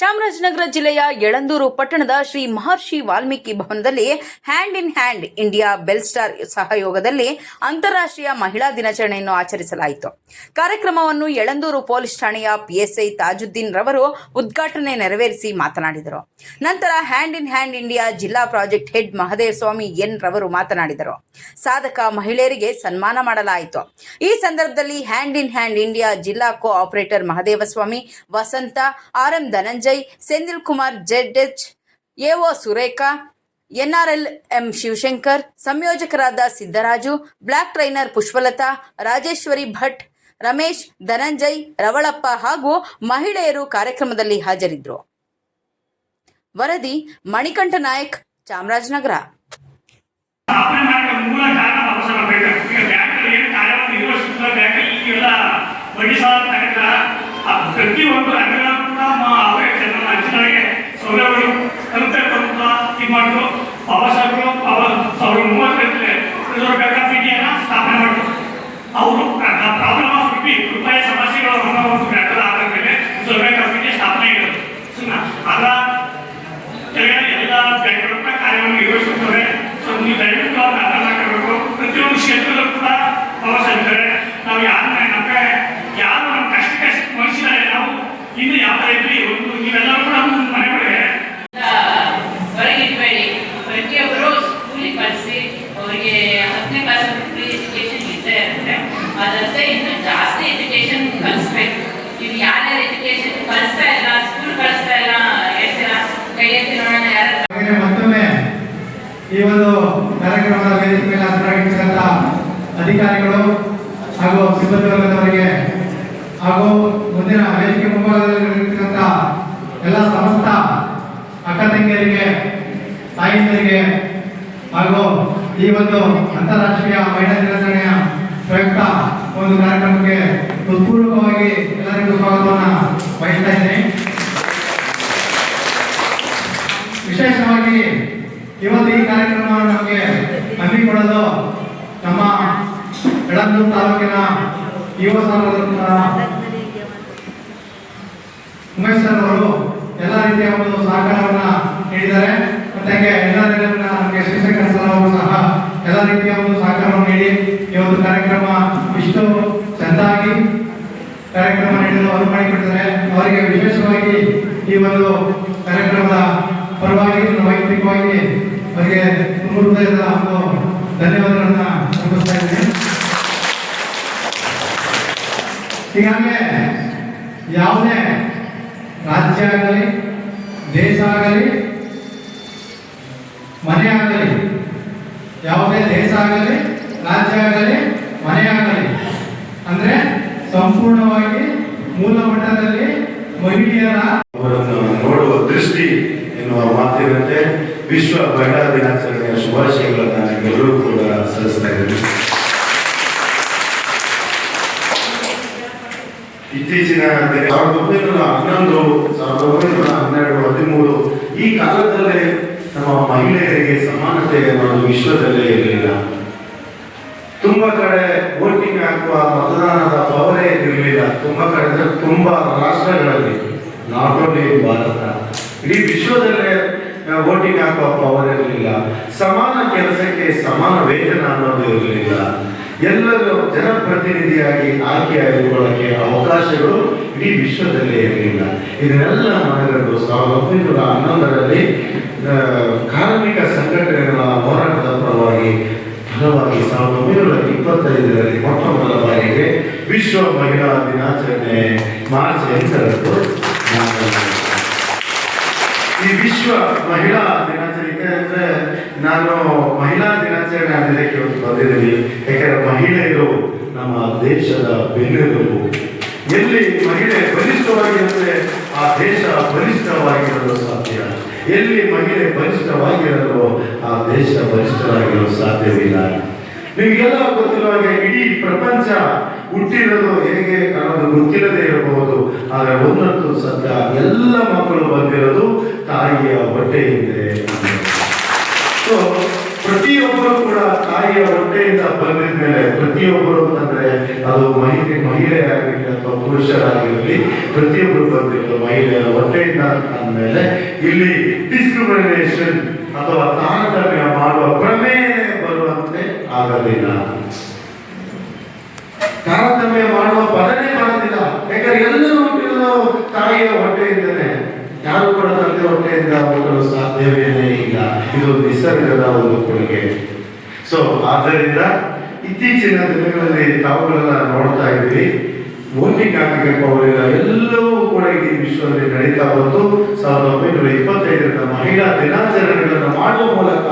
ಚಾಮರಾಜನಗರ ಜಿಲ್ಲೆಯ ಯಳಂದೂರು ಪಟ್ಟಣದ ಶ್ರೀ ಮಹರ್ಷಿ ವಾಲ್ಮೀಕಿ ಭವನದಲ್ಲಿ hand in hand India Belstar ಸಹಯೋಗದಲ್ಲಿ ಅಂತಾರಾಷ್ಟ್ರೀಯ ಮಹಿಳಾ ದಿನಾಚರಣೆಯನ್ನು ಆಚರಿಸಲಾಯಿತು. ಕಾರ್ಯಕ್ರಮವನ್ನು ಯಳಂದೂರು ಪೊಲೀಸ್ ಠಾಣೆಯ ಪಿಎಸ್ಐ ತಾಜುದ್ದೀನ್ ರವರು ಉದ್ಘಾಟನೆ ನೆರವೇರಿಸಿ ಮಾತನಾಡಿದರು. ನಂತರ ಹ್ಯಾಂಡ್ ಇನ್ ಹ್ಯಾಂಡ್ ಇಂಡಿಯಾ ಜಿಲ್ಲಾ project head Mahadeva Swamy N ರವರು ಮಾತನಾಡಿದರು. ಸಾಧಕ ಮಹಿಳೆಯರಿಗೆ ಸನ್ಮಾನ ಮಾಡಲಾಯಿತು. ಈ ಸಂದರ್ಭದಲ್ಲಿ ಹ್ಯಾಂಡ್ ಇನ್ ಹ್ಯಾಂಡ್ ಇಂಡಿಯಾ ಜಿಲ್ಲಾ co operator Mahadevaswamy Vasantha, R M Dhananjay, Sendil Kumar Z H AO Surekha, NRL M Shivashankar, ಸಂಯೋಜಕರಾದ Siddaraju, block trainer Pushpalatha, Rajeshwari Bhat, Ramesh, Dhananjay, Ravalappa ಹಾಗೂ ಮಹಿಳೆಯರು ಕಾರ್ಯಕ್ರಮದಲ್ಲಿ ಹಾಜರಿದ್ದರು ವರದಿ, ಮಣಿಕಂಠ ನಾಯಕ್, ಚಾಮರಾಜನಗರ. ಸ್ಥಾಪನೆ ಸ್ಕೂಲಿಗೆ ಕಳಿಸಿ ಅವರಿಗೆ ಹತ್ತನೇ ಕ್ಲಾಸ್ ಫ್ರೀ ಎಜುಕೇಶನ್ ಇದ್ದೇ ಇರುತ್ತೆ. ಅದಲ್ಲದೆ ಇನ್ನು ಜಾಸ್ತಿ ಎಜುಕೇಶನ್ ಕಲಿಸ್ಬೇಕು. ನೀವು ಯಾರ್ಯಾರು ಎಜುಕೇಶನ್ ಕಲಿಸ್ತಾ ಇಲ್ಲ ಸ್ಕೂಲ್ ಕಳಿಸ್ತಾ ಇಲ್ಲ, ಹೇಳ್ತೀರಾ? ಕೈ ಎತ್ತಿ ನೋಡೋಣ ಯಾರು ಮತ್ತೊಮ್ಮೆ ಈ ಒಂದು ಕಾರ್ಯಕ್ರಮದ ವೇದಿಕೆ ಮೇಲೆ ಅಧಿಕಾರಿಗಳು ಹಾಗೂ ಸಿಬ್ಬಂದಿ ವರ್ಗದವರಿಗೆ ಹಾಗೂ ಈ ಒಂದು ಅಂತಾರಾಷ್ಟ್ರೀಯ ಮಹಿಳಾ ದಿನಾಚರಣೆಯ ಪ್ರಯುಕ್ತ ಒಂದು ಕಾರ್ಯಕ್ರಮಕ್ಕೆ ಹೃತ್ಪೂರ್ವಕವಾಗಿ ಎಲ್ಲರಿಗೂ ಸ್ವಾಗತವನ್ನು ಬಯಸ್ತಾ ಇದ್ದೀನಿ. ವಿಶೇಷವಾಗಿ ಇವತ್ತು ಈ ಕಾರ್ಯಕ್ರಮವನ್ನು ನಮಗೆ ಹಮ್ಮಿಕೊಳ್ಳಲು ನಮ್ಮ ಬೆಳಗೂರು ತಾಲೂಕಿನ ಯುವ ಸಂಘದ ಉಮೇಶ್ ಸರ್ ಅವರು ಎಲ್ಲ ರೀತಿಯ ಒಂದು ಸಹಕಾರವನ್ನು ನೀಡಿದ್ದಾರೆ. ಮತ್ತೆ ಹಾಗೆ ಎಲ್ಲ ರೀತಿಯ ನಮಗೆ ಶಿವಶಂಕರ್ ಸರ್ ಸಹ ಎಲ್ಲ ರೀತಿಯ ಒಂದು ಸಹಕಾರವನ್ನು ನೀಡಿ ಈ ಒಂದು ಕಾರ್ಯಕ್ರಮ ಇಷ್ಟು ಚೆಂದಾಗಿ ಕಾರ್ಯಕ್ರಮ ನೀಡಲು ಅನುವು ಮಾಡಿಕೊಟ್ಟಿದ್ದಾರೆ ಅವರಿಗೆ ವಿಶೇಷವಾಗಿ ಈ ಒಂದು ಕಾರ್ಯಕ್ರಮದ ಪರವಾಗಿ, ವೈಯಕ್ತಿಕವಾಗಿ ಅವರಿಗೆ ಹೃದಯದ ಒಂದು ಧನ್ಯವಾದಗಳನ್ನು ಸಲ್ಲಿಸ್ತಾ ಇದ್ದೀನಿ. ಈಗಾಗಲೇ ಯಾವುದೇ ರಾಜ್ಯ ಆಗಲಿ, ದೇಶ ಆಗಲಿ ಮನೆ ಆಗಲಿ, ಯಾವುದೇ ದೇಶ ಆಗಲಿ, ರಾಜ್ಯ ಆಗಲಿ, ಮನೆ ಆಗಲಿ. ಅಂದ್ರೆ ಸಂಪೂರ್ಣವಾಗಿ ಮೂಲ ಮಟ್ಟದಲ್ಲಿ ಮಹಿಳೆಯರ ಅವರನ್ನು ನೋಡುವ ದೃಷ್ಟಿ ಎನ್ನುವ ಮಾತಿನಂತೆ ವಿಶ್ವ ಮಹಿಳಾ ದಿನಾಚರಣೆಯ ಶುಭಾಶಯಗಳನ್ನು ಎಲ್ಲರೂ ಕೂಡ ಸಲ್ಲಿಸ್ತಾ ಇದ್ದೀನಿ ಇತ್ತೀಚಿನ ಸಾವಿರದ ಒಂಬೈನೂರ ಹನ್ನೊಂದು, ಸಾವಿರದ ಒಂಬೈನೂರ ಹನ್ನೆರಡು, ಹದಿಮೂರು ಈ ಕಾಲದಲ್ಲೇ ನಮ್ಮ ಮಹಿಳೆಯರಿಗೆ ಸಮಾನತೆ ಅನ್ನೋದು ವಿಶ್ವದಲ್ಲೇ ಇರಲಿಲ್ಲ. ತುಂಬಾ ಕಡೆ ವೋಟಿಂಗ್ ಹಾಕುವ ಮತದಾನದ ಪವರೇ ಇರಲಿಲ್ಲ. ತುಂಬಾ ಕಡೆ ಅಂದ್ರೆ ತುಂಬಾ ರಾಷ್ಟ್ರಗಳಲ್ಲಿ. Not only Bharat. ಇಡೀ ವಿಶ್ವದಲ್ಲೇ ವೋಟಿಂಗ್ ಹಾಕುವ ಪವರ್ ಇರಲಿಲ್ಲ. ಸಮಾನ ಕೆಲಸಕ್ಕೆ ಸಮಾನ ವೇತನ ಅನ್ನೋದು ಇರಲಿಲ್ಲ. ಎಲ್ಲರೂ ಜನಪ್ರತಿನಿಧಿಯಾಗಿ ಆಯ್ಕೆಯಾಗಿಕೊಳ್ಳಕ್ಕೆ ಅವಕಾಶಗಳು ಇಡೀ ವಿಶ್ವದಲ್ಲೇ ಇರಲಿಲ್ಲ. ಇದನ್ನೆಲ್ಲ ಮಾಡಿರೋದು ಸಾವಿರದ ಒಂಬೈನೂರ ಹನ್ನೊಂದರಲ್ಲಿ ಕಾರ್ಮಿಕ ಸಂಘಟನೆಗಳ ಹೋರಾಟದ ಪರವಾಗಿ ಫಲವಾಗಿ ಸಾವಿರದ ಒಂಬೈನೂರ ಇಪ್ಪತ್ತೈದರಲ್ಲಿ ಮೊಟ್ಟ ಮೊದಲ ಬಾರಿಗೆ ವಿಶ್ವ ಮಹಿಳಾ ದಿನಾಚರಣೆ ಮಾರ್ಚ್ ಎಂಟರಂದು. ಈ ವಿಶ್ವ ಮಹಿಳಾ ದಿನಾಚರಣೆ ಅಂದ್ರೆ ನಾನು ಮಹಿಳಾ ದಿನಾಚರಣೆ ಅನ್ನೋದಕ್ಕೆ ಇವತ್ತು ಬಂದಿದ್ದೀನಿ. ಯಾಕಂದ್ರೆ ಮಹಿಳೆಯರು ನಮ್ಮ ದೇಶದ ಬೆನ್ನೆಲುಬು. ಎಲ್ಲಿ ಮಹಿಳೆ ಬಲಿಷ್ಠವಾಗಿರುತ್ತೆ, ಆ ದೇಶ ಬಲಿಷ್ಠವಾಗಿರಲು ಸಾಧ್ಯ. ಎಲ್ಲಿ ಮಹಿಳೆ ಬಲಿಷ್ಠವಾಗಿರಲು ಆ ದೇಶ ಬಲಿಷ್ಠವಾಗಿರಲು ಸಾಧ್ಯವಿಲ್ಲ. ನಿಮಗೆಲ್ಲ ಗೊತ್ತಿರುವ ಹಾಗೆ ಇಡೀ ಪ್ರಪಂಚ ಹುಟ್ಟಿರೋದು ಹೇಗೆ ಅನ್ನೋದು ಗೊತ್ತಿಲ್ಲದೆ ಇರಬಹುದು. ಆದರೆ ಒಂದಂತೂ ಸತ್ಯ, ಎಲ್ಲ ಮಕ್ಕಳು ಬಂದಿರೋದು ತಾಯಿಯ ಹೊಟ್ಟೆಯಿಂದ ಸೊ ಪ್ರತಿಯೊಬ್ಬರು ಕೂಡ ತಾಯಿ ತಾಯಿಯ ಹೊಟ್ಟೆಯಿಂದ ಬಂದಿದ ಮೇಲೆ ಪ್ರತಿಯೊಬ್ಬರು ಅಂತಂದ್ರೆ ಅದು ಮಹಿಳೆ ಮಹಿಳೆಯಾಗಿರಲಿ ಅಥವಾ ಪುರುಷರಾಗಿರಲಿ, ಪ್ರತಿಯೊಬ್ಬರು ಬಂದಿದ್ದು ಮಹಿಳೆಯರ ಹೊಟ್ಟೆಯಿಂದ ಅಂದಮೇಲೆ ಇಲ್ಲಿ ಡಿಸ್ಕ್ರಿಮಿನೇಷನ್ ಅಥವಾ ತಾರತಮ್ಯ ಮಾಡುವ ಪ್ರಮೇಯ ಬರುವಂತೆ ಆಗಲಿಲ್ಲ. ತಾರತಮ್ಯ ಮಾಡುವ ಪದನೇ ಬರೋದಿಲ್ಲ ಯಾಕಂದ್ರೆ ಎಲ್ಲರೂ ಹುಟ್ಟಿರೋದು ತಾಯಿಯ ಹೊಟ್ಟೆಯಿಂದನೇ ಯಾರು ಕೂಡ ತಂದೆ ಹೊಟ್ಟೆಯಿಂದ ಹೋಗಲು ಸಾಧ್ಯವೇನೇ ಇಲ್ಲ. ಇದು ನಿಸರ್ಗದ ಒಂದು ಕೊಡುಗೆ. ಸೊ ಆದ್ದರಿಂದ ಇತ್ತೀಚಿನ ದಿನಗಳಲ್ಲಿ ತಾವುಗಳೆಲ್ಲ ನೋಡ್ತಾ ವೋಟಿಂಗ್ ಆಗಬೇಕು ಅವರೆಲ್ಲ ಎಲ್ಲವೂ ಕೂಡ ಇಡೀ ವಿಶ್ವದಲ್ಲಿ ನಡೀತಾ ಬಂತು. ಸಾವಿರದ ಒಂಬೈನೂರ ಇಪ್ಪತ್ತೈದರಿಂದ ಮಹಿಳಾ ದಿನಾಚರಣೆಗಳನ್ನು ಮಾಡುವ ಮೂಲಕ